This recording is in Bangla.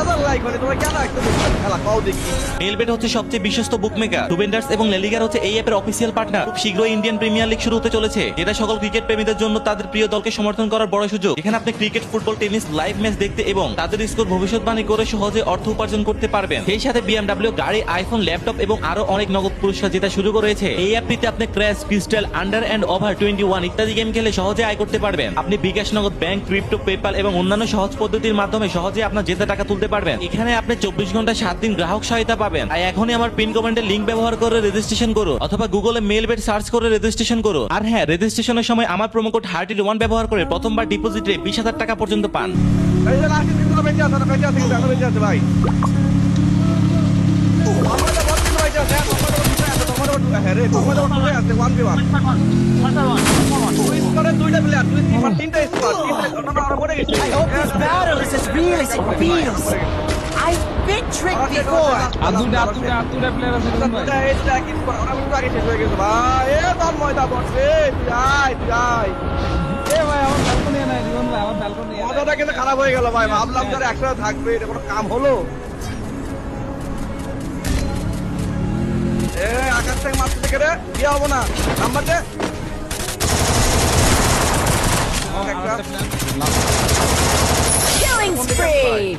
cuidado. লাইক মানে মেলবেট হচ্ছে সবচেয়ে বিশ্বস্ত বুকমেকার টুবেন্ডার্স এবং লেলিগার হচ্ছে এই অ্যাপের অফিসিয়াল পার্টনার খুব শীঘ্রই ইন্ডিয়ান প্রিমিয়ার লিগ শুরু হতে চলেছে। যেটা সকল ক্রিকেট প্রেমীদের জন্য তাদের প্রিয় দলকে সমর্থন করার বড় সুযোগ। এখানে আপনি cricket football tennis live match দেখতে এবং তাদের স্কোর ভবিষ্যৎবাণী করে সহজে অর্থ উপার্জন করতে পারবেন। সেই সাথে বিএমডব্লিউ গাড়ি আইফোন ল্যাপটপ এবং আরও অনেক নগদ পুরস্কার জেতার সুযোগ রয়েছে। এই অ্যাপটিতে আপনি crash crystal under and over twenty one ইত্যাদি গেম খেলে সহজে আয় করতে পারবেন। আপনি বিকাশ নগদ ব্যাংক ক্রিপ্টো পেপাল এবং অন্যান্য সহজ পদ্ধতির মাধ্যমে সহজে আপনার জেতা টাকা তুলতে পারবেন। এখানে আপনি চব্বিশ ঘণ্টা সাত দিন গ্রাহক সহায়তা পাবেন। আর এখনই আমার পিন কমেন্টের লিঙ্ক ব্যবহার করে রেজিস্ট্রেশন করো অথবা গুগলে মেল বেড সার্চ করে রেজিস্ট্রেশন করো আর হ্যাঁ রেজিস্ট্রেশনের সময় আমার প্রোমো কোড হার্টির ওয়ান ব্যবহার করে প্রথমবার ডিপোজিটে বিশ হাজার টাকা পর্যন্ত পান। ভাই। হ্যাঁ দুইটা প্লেয়ার তিনটা score I hope this battle is as real as it feels. I've been tricked before. দুটা আর দুটা প্লেয়ার আছে রুম ভাই দুইটা এটা কি স্কোর ওরা কিন্তু আগে শেষ হয়ে গেছে ভাই এ তোর ময়দা বসে তুই আয় এ ভাই আমার ব্যালকনি নাই জীবন ভাই আমার ব্যালকনি মজাটা কিন্তু খারাপ হয়ে গেল ভাই ভাবলাম যারা একসাথে থাকবে এটা কোনো কাম হলো এ আকাশ থেকে মারতে থেকে রে কি হব না নাম্বার দে Killing spree!